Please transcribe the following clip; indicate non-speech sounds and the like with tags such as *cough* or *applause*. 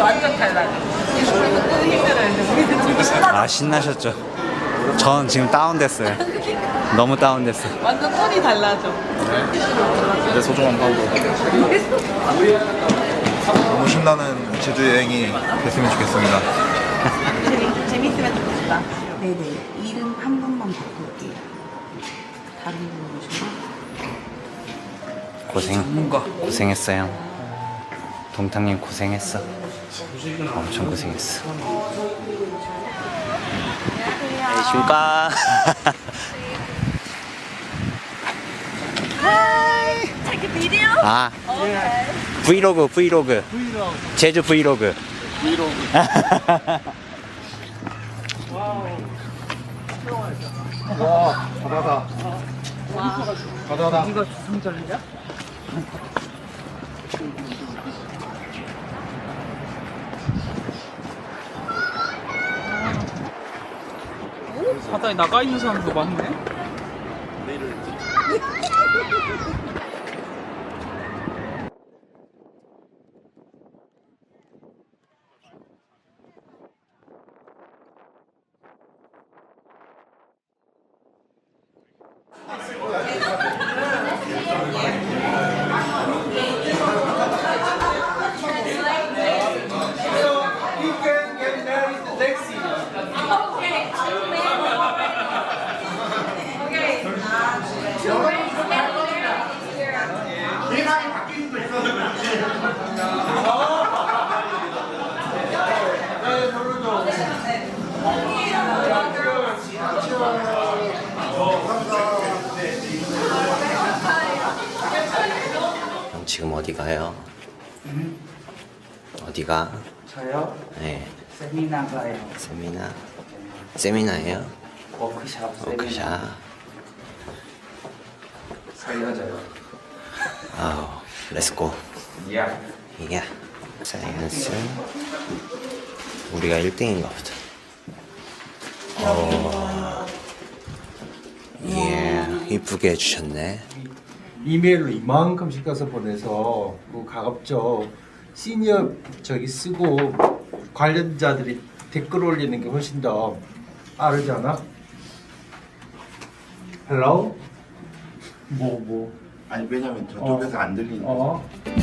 완전 힘들어요. 근데 우리는 지금 신나. 아 신나셨죠? 전 지금 다운됐어요. 너무 다운됐어 요. 완전 톤이 달라져. 내 소중한 파우더. 너무 신나는 제주 여행이 됐으면 좋겠습니다. 재밌, 재밌으면 좋겠다. 네네. 이름 한 번만 바꿀게요. 다른 분으로 오시나? 고생 고생했어요. 동탁님 고생했어. 엄청 고생했어. 안녕하십니까. Take a video? 아 브이로그 브이로그 제주 브이로그. 와, 바다다. 바다다. 이거 주승절이야? 바다에 나가 있는 사람도 많네. 그럼 *laughs* 지금 어디 가요? 어디가? 저요? 네 세미나 가요. 세미나 세미나예요? 워크샵. 워크샵. 살려줘요. 아우 렛츠고. 야. 이게 사이언스 우리가 1등인가 보다. 어. 예, 이쁘게 해주셨네. 이메일로 이만큼씩 가서 보내서 그 가급적 시니어 저기 쓰고 관련자들이 댓글 올리는 게 훨씬 더 빠르지 않아? 헬로? 뭐 뭐. 아니 왜냐면 저쪽에서 어. 안 들리는 어? 거죠.